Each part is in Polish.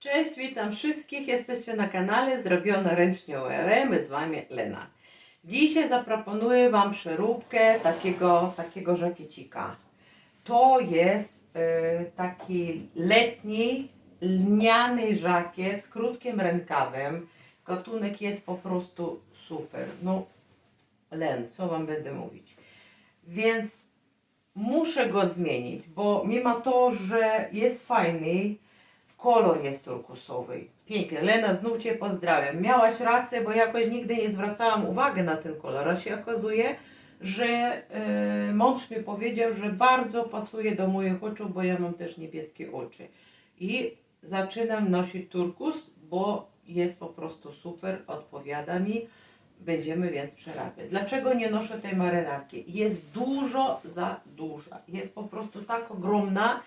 Cześć, witam wszystkich. Jesteście na kanale Zrobione Ręcznie ULM. Z Wami Lena. Dzisiaj zaproponuję Wam przeróbkę takiego, takiego żakiecika. To jest e, taki letni, lniany żakiet z krótkim rękawem. Gatunek jest po prostu super. No, Len, co Wam będę mówić? Więc muszę go zmienić, bo mimo to, że jest fajny, kolor jest turkusowy. Piękny. Lena, znów Cię pozdrawiam. Miałaś rację, bo jakoś nigdy nie zwracałam uwagi na ten kolor, a się okazuje, że e, mąż mi powiedział, że bardzo pasuje do moich oczu, bo ja mam też niebieskie oczy. I zaczynam nosić turkus, bo jest po prostu super, odpowiada mi. Będziemy więc przerabiać. Dlaczego nie noszę tej marynarki? Jest dużo za duża. Jest po prostu tak ogromna,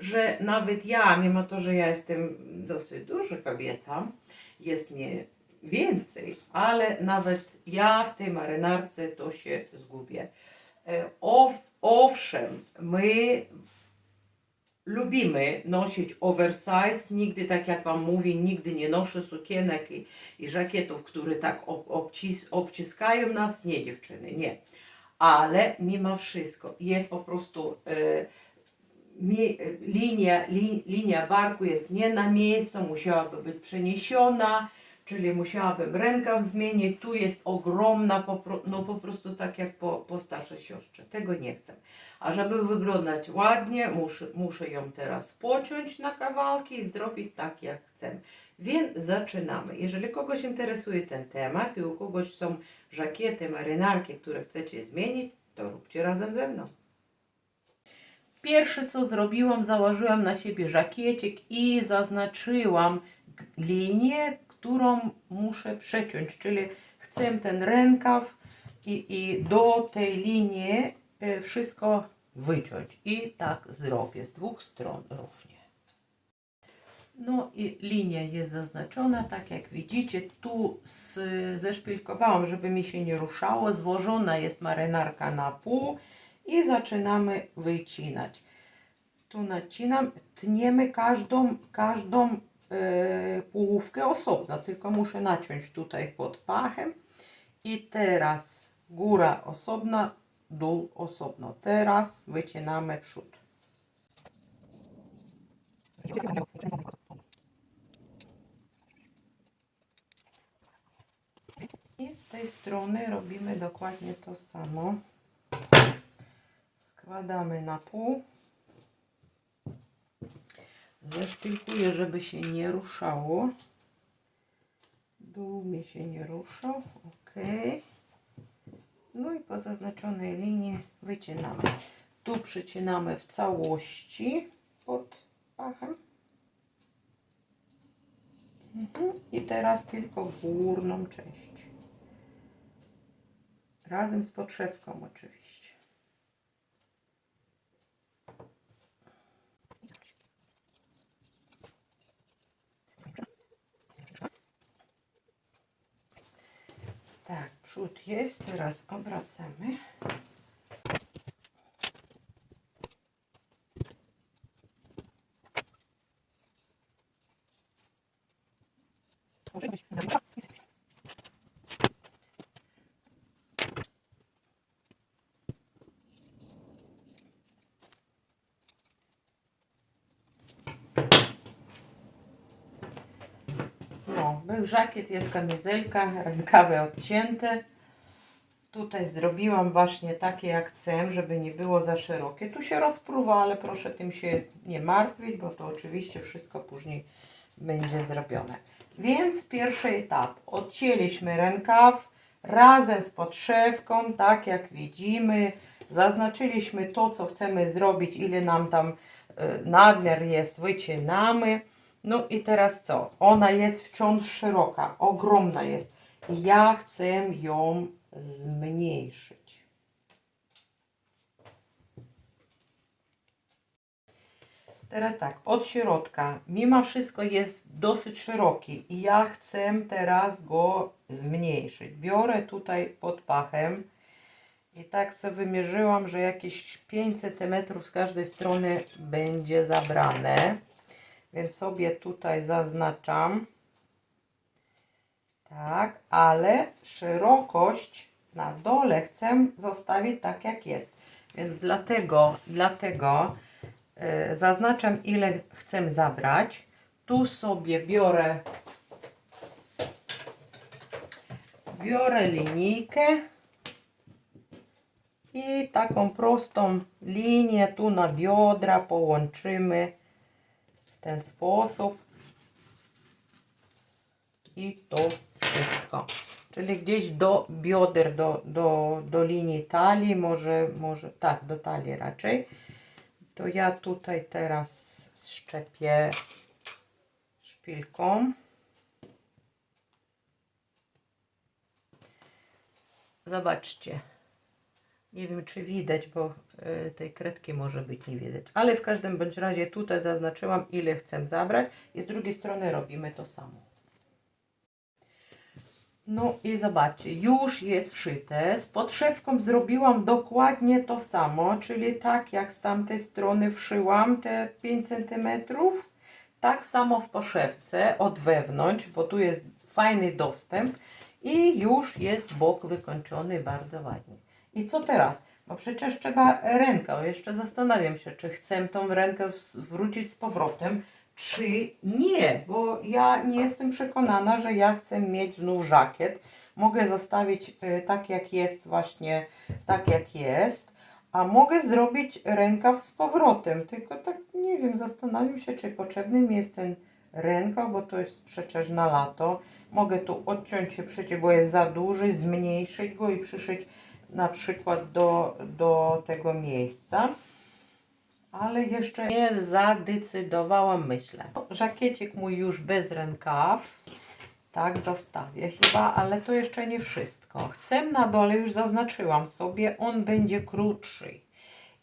że nawet ja, mimo to, że ja jestem dosyć duża kobieta, jest mnie więcej, ale nawet ja w tej marynarce to się zgubię. E, Ow, owszem, my lubimy nosić oversize, nigdy tak jak Wam mówię, nigdy nie noszę sukienek i, i żakietów, które tak ob, obcis, obciskają nas, nie dziewczyny, nie. Ale mimo wszystko jest po prostu e, linia, li, linia barku jest nie na miejscu, musiałaby być przeniesiona, czyli musiałabym rękaw zmienić. Tu jest ogromna, no po prostu tak jak po, po starszej siostrze. Tego nie chcę. A żeby wyglądać ładnie, muszę, muszę ją teraz pociąć na kawałki i zrobić tak jak chcę. Więc zaczynamy. Jeżeli kogoś interesuje ten temat i u kogoś są żakiety, marynarki, które chcecie zmienić, to róbcie razem ze mną. Pierwsze co zrobiłam, założyłam na siebie żakiecik i zaznaczyłam linię, którą muszę przeciąć, czyli chcę ten rękaw i, i do tej linii e, wszystko wyciąć. I tak zrobię z dwóch stron równie. No i linia jest zaznaczona, tak jak widzicie, tu z, zeszpilkowałam, żeby mi się nie ruszało, złożona jest marynarka na pół i zaczynamy wycinać. Tu nacinam, tniemy każdą, każdą e, połówkę osobno, tylko muszę naciąć tutaj pod pachem i teraz góra osobna, dół osobno. Teraz wycinamy przód. I z tej strony robimy dokładnie to samo. Składamy na pół. Zeszpilkuję, żeby się nie ruszało. Dół mi się nie ruszał. Ok. No i po zaznaczonej linii wycinamy. Tu przycinamy w całości pod pachem. Mhm. I teraz tylko górną część. Razem z podszewką oczywiście. Tak, przód jest, teraz obracamy. No, był żakiet, jest kamizelka, rękawy odcięte. Tutaj zrobiłam właśnie takie jak chcę, żeby nie było za szerokie. Tu się rozpruwa, ale proszę tym się nie martwić, bo to oczywiście wszystko później będzie zrobione. Więc pierwszy etap. Odcięliśmy rękaw razem z podszewką, tak jak widzimy. Zaznaczyliśmy to, co chcemy zrobić, ile nam tam e, nadmiar jest, wycinamy. No i teraz co? Ona jest wciąż szeroka, ogromna jest. Ja chcę ją zmniejszyć. Teraz tak, od środka, mimo wszystko jest dosyć szeroki i ja chcę teraz go zmniejszyć. Biorę tutaj pod pachem i tak sobie wymierzyłam, że jakieś 5 cm z każdej strony będzie zabrane. Więc sobie tutaj zaznaczam. Tak, ale szerokość na dole chcę zostawić tak jak jest. Więc dlatego, dlatego e, zaznaczam ile chcę zabrać. Tu sobie biorę biorę linijkę i taką prostą linię tu na biodra połączymy w ten sposób. I to wszystko. Czyli gdzieś do bioder, do, do, do linii talii, może, może tak, do talii raczej. To ja tutaj teraz szczepię szpilką. Zobaczcie. Nie wiem, czy widać, bo y, tej kredki może być nie widać. Ale w każdym bądź razie tutaj zaznaczyłam, ile chcę zabrać. I z drugiej strony robimy to samo. No i zobaczcie, już jest wszyte. Z podszewką zrobiłam dokładnie to samo, czyli tak jak z tamtej strony wszyłam te 5 cm, tak samo w poszewce od wewnątrz, bo tu jest fajny dostęp i już jest bok wykończony bardzo ładnie. I co teraz? Bo przecież trzeba rękę. Jeszcze zastanawiam się, czy chcę tą rękę wrócić z powrotem, czy nie, bo ja nie jestem przekonana, że ja chcę mieć znów żakiet. Mogę zostawić y, tak jak jest, właśnie tak jak jest, a mogę zrobić rękaw z powrotem. Tylko tak nie wiem, zastanawiam się, czy potrzebny mi jest ten rękaw, bo to jest przecież na lato. Mogę tu odciąć się przecież, bo jest za duży, zmniejszyć go i przyszyć na przykład do, do tego miejsca. Ale jeszcze nie zadecydowałam, myślę. Żakiecik mój już bez rękaw. Tak, zostawię chyba, ale to jeszcze nie wszystko. Chcę na dole, już zaznaczyłam sobie, on będzie krótszy.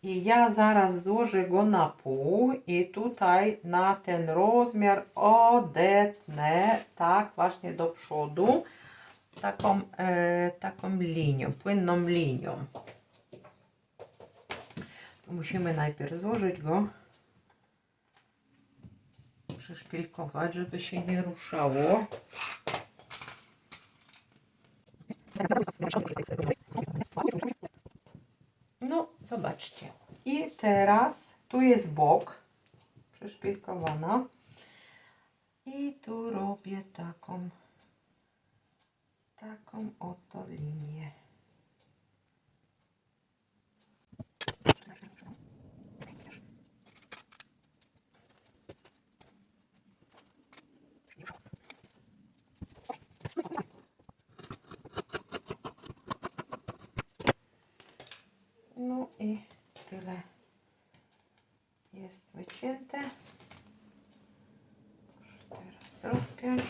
I ja zaraz złożę go na pół i tutaj na ten rozmiar odetnę, tak, właśnie do przodu, taką, e, taką linią, płynną linią. Musimy najpierw złożyć go, przyszpilkować, żeby się nie ruszało. No, zobaczcie. I teraz tu jest bok przyszpilkowana. I tu robię taką taką oto linię. No i tyle jest wycięte. Proszę teraz rozpiąć.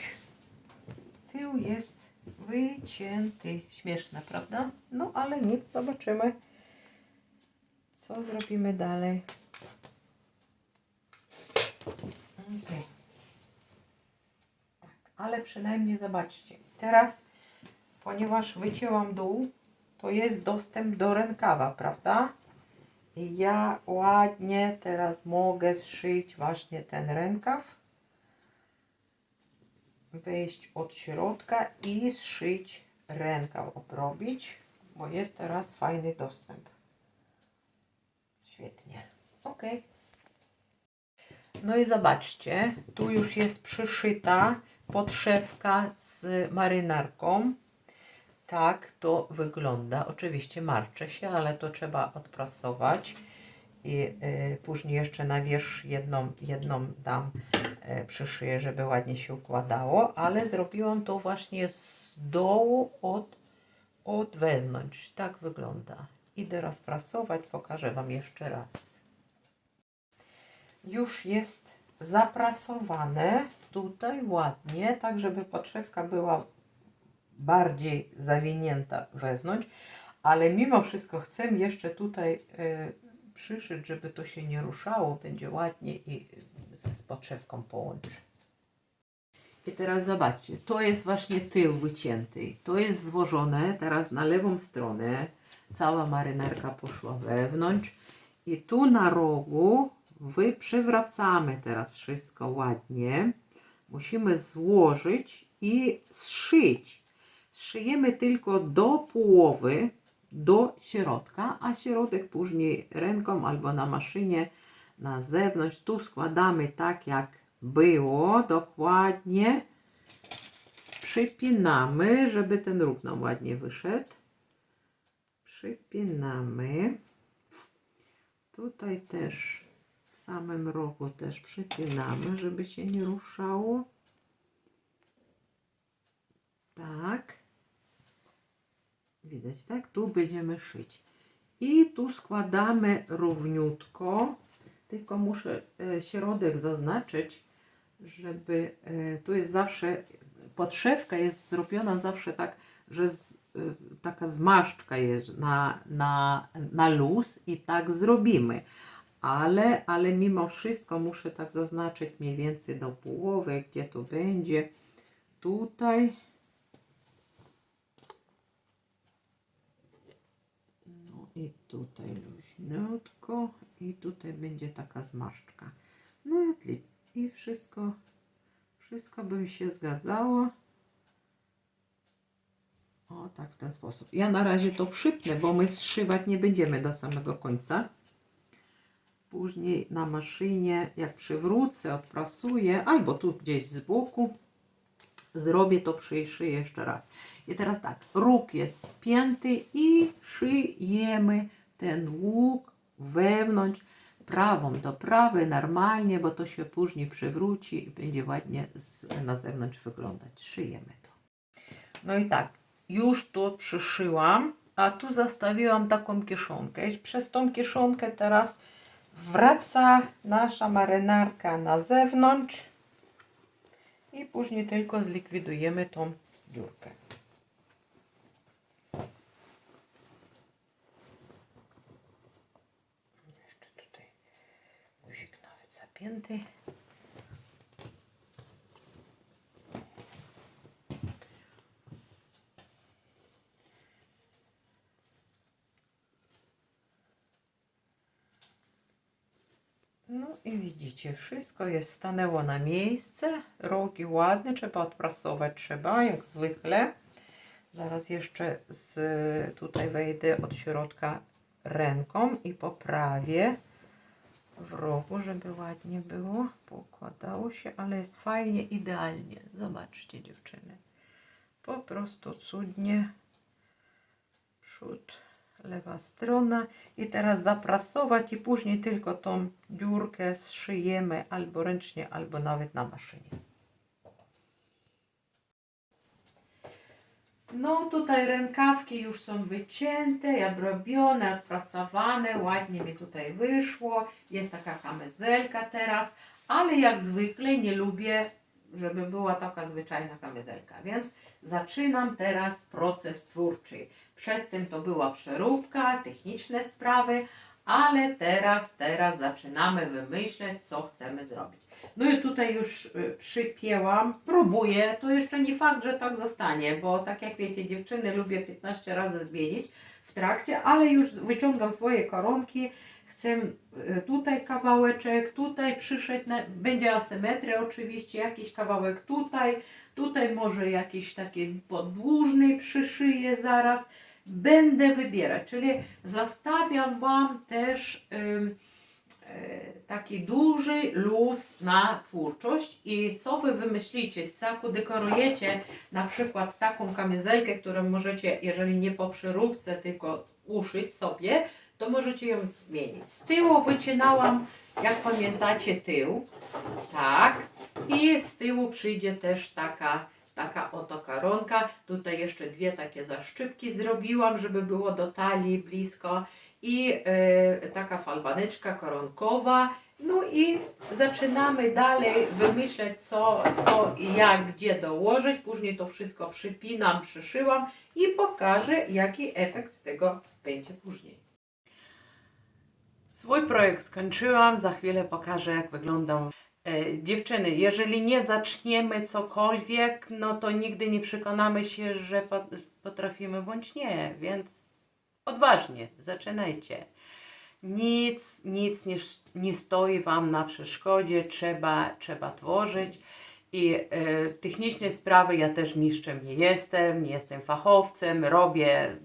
Tył jest wycięty. Śmieszne, prawda? No ale nic, zobaczymy. Co zrobimy dalej. Okej. Tak, ale przynajmniej zobaczcie. Teraz, ponieważ wycięłam dół, to jest dostęp do rękawa, prawda? I ja ładnie teraz mogę zszyć właśnie ten rękaw. Wejść od środka i zszyć rękaw, obrobić, bo jest teraz fajny dostęp. Świetnie. Ok. No i zobaczcie, tu już jest przyszyta podszewka z marynarką. Tak to wygląda. Oczywiście marczy się, ale to trzeba odprasować. I y, później jeszcze na wierzch jedną, jedną dam y, przyszyję, żeby ładnie się układało, ale zrobiłam to właśnie z dołu od, od wewnątrz. Tak wygląda. Idę rozprasować, pokażę Wam jeszcze raz. Już jest zaprasowane tutaj ładnie, tak żeby podszewka była bardziej zawinięta wewnątrz, ale mimo wszystko chcę jeszcze tutaj y, przyszyć, żeby to się nie ruszało, będzie ładnie i z podszewką połączę. I teraz zobaczcie, to jest właśnie tył wycięty, to jest złożone teraz na lewą stronę, cała marynarka poszła wewnątrz i tu na rogu wy przywracamy teraz wszystko ładnie. Musimy złożyć i zszyć. Szyjemy tylko do połowy, do środka, a środek później ręką albo na maszynie na zewnątrz. Tu składamy tak jak było, dokładnie. Przypinamy, żeby ten róg nam ładnie wyszedł. Przypinamy. Tutaj też w samym rogu też przypinamy, żeby się nie ruszało. Tak. Widać, tak? Tu będziemy szyć. I tu składamy równiutko. Tylko muszę e, środek zaznaczyć, żeby e, tu jest zawsze podszewka jest zrobiona zawsze tak, że z, e, taka zmarszczka jest na, na, na luz i tak zrobimy. Ale, ale mimo wszystko muszę tak zaznaczyć mniej więcej do połowy, gdzie to będzie. Tutaj. No i tutaj luźniutko i tutaj będzie taka zmarszczka. No i wszystko, wszystko by się zgadzało. O, tak w ten sposób. Ja na razie to przypnę, bo my zszywać nie będziemy do samego końca. Później na maszynie, jak przywrócę, odprasuję, albo tu gdzieś z boku, zrobię to, przyszyję jeszcze raz. I teraz tak, róg jest spięty i szyjemy ten łuk wewnątrz, prawą do prawej, normalnie, bo to się później przywróci i będzie ładnie z, na zewnątrz wyglądać. Szyjemy to. No i tak, już tu przyszyłam, a tu zostawiłam taką kieszonkę. Przez tą kieszonkę teraz wraca nasza marynarka na zewnątrz i później tylko zlikwidujemy tą dziurkę. Jeszcze tutaj guzik nawet zapięty. No i widzicie, wszystko jest stanęło na miejsce. Rogi ładne, trzeba odprasować, trzeba jak zwykle. Zaraz jeszcze z, tutaj wejdę od środka ręką i poprawię w rogu, żeby ładnie było. Pokładało się, ale jest fajnie, idealnie. Zobaczcie dziewczyny. Po prostu cudnie. Przód, lewa strona. I teraz zaprasować i później tylko tą dziurkę zszyjemy albo ręcznie, albo nawet na maszynie. No tutaj rękawki już są wycięte, obrobione, odprasowane, ładnie mi tutaj wyszło. Jest taka kamizelka teraz, ale jak zwykle nie lubię, żeby była taka zwyczajna kamizelka, więc zaczynam teraz proces twórczy. Przedtem to była przeróbka, techniczne sprawy, ale teraz, teraz zaczynamy wymyśleć, co chcemy zrobić. No i tutaj już y, przypięłam, próbuję, to jeszcze nie fakt, że tak zostanie, bo tak jak wiecie, dziewczyny lubię 15 razy zmienić w trakcie, ale już wyciągam swoje koronki, chcę y, tutaj kawałeczek, tutaj przyszedł, będzie asymetria oczywiście, jakiś kawałek tutaj, tutaj może jakiś taki podłużny przyszyję zaraz, będę wybierać, czyli zostawiam Wam też e, taki duży luz na twórczość i co Wy wymyślicie, co dekorujecie, na przykład taką kamizelkę, którą możecie, jeżeli nie po przeróbce, tylko uszyć sobie, to możecie ją zmienić. Z tyłu wycinałam, jak pamiętacie, tył, tak, i z tyłu przyjdzie też taka taka oto koronka. Tutaj jeszcze dwie takie zaszczypki zrobiłam, żeby było do talii blisko. I e, taka falbaneczka koronkowa. No i zaczynamy dalej wymyślać co, co i jak, gdzie dołożyć. Później to wszystko przypinam, przyszyłam i pokażę jaki efekt z tego będzie później. Swój projekt skończyłam, za chwilę pokażę jak wyglądał E, Dziewczyny, jeżeli nie zaczniemy cokolwiek, no to nigdy nie przekonamy się, że po- potrafimy bądź nie, więc odważnie, zaczynajcie. nic, nic nie, nie stoi Wam na przeszkodzie, trzeba, trzeba tworzyć. I e, techniczne sprawy ja też mistrzem nie jestem, nie jestem fachowcem, robię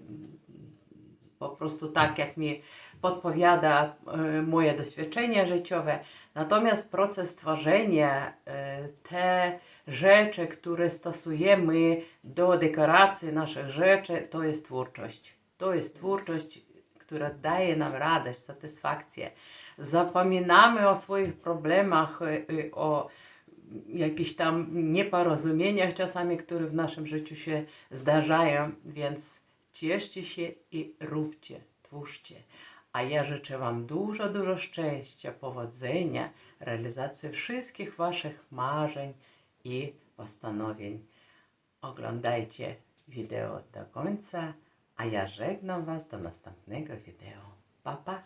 po prostu tak, jak mi podpowiada e, moje doświadczenie życiowe. Natomiast proces tworzenia, e, te rzeczy, które stosujemy do dekoracji naszych rzeczy, to jest twórczość. To jest twórczość, która daje nam radość, satysfakcję. Zapominamy o swoich problemach, e, o jakichś tam nieporozumieniach czasami, które w naszym życiu się zdarzają, więc cieszcie się i róbcie, twórzcie. A ja życzę Wam dużo, dużo szczęścia, powodzenia, realizacji wszystkich Waszych marzeń i postanowień. Oglądajcie wideo do końca, a ja żegnam Was do następnego wideo. Pa, pa!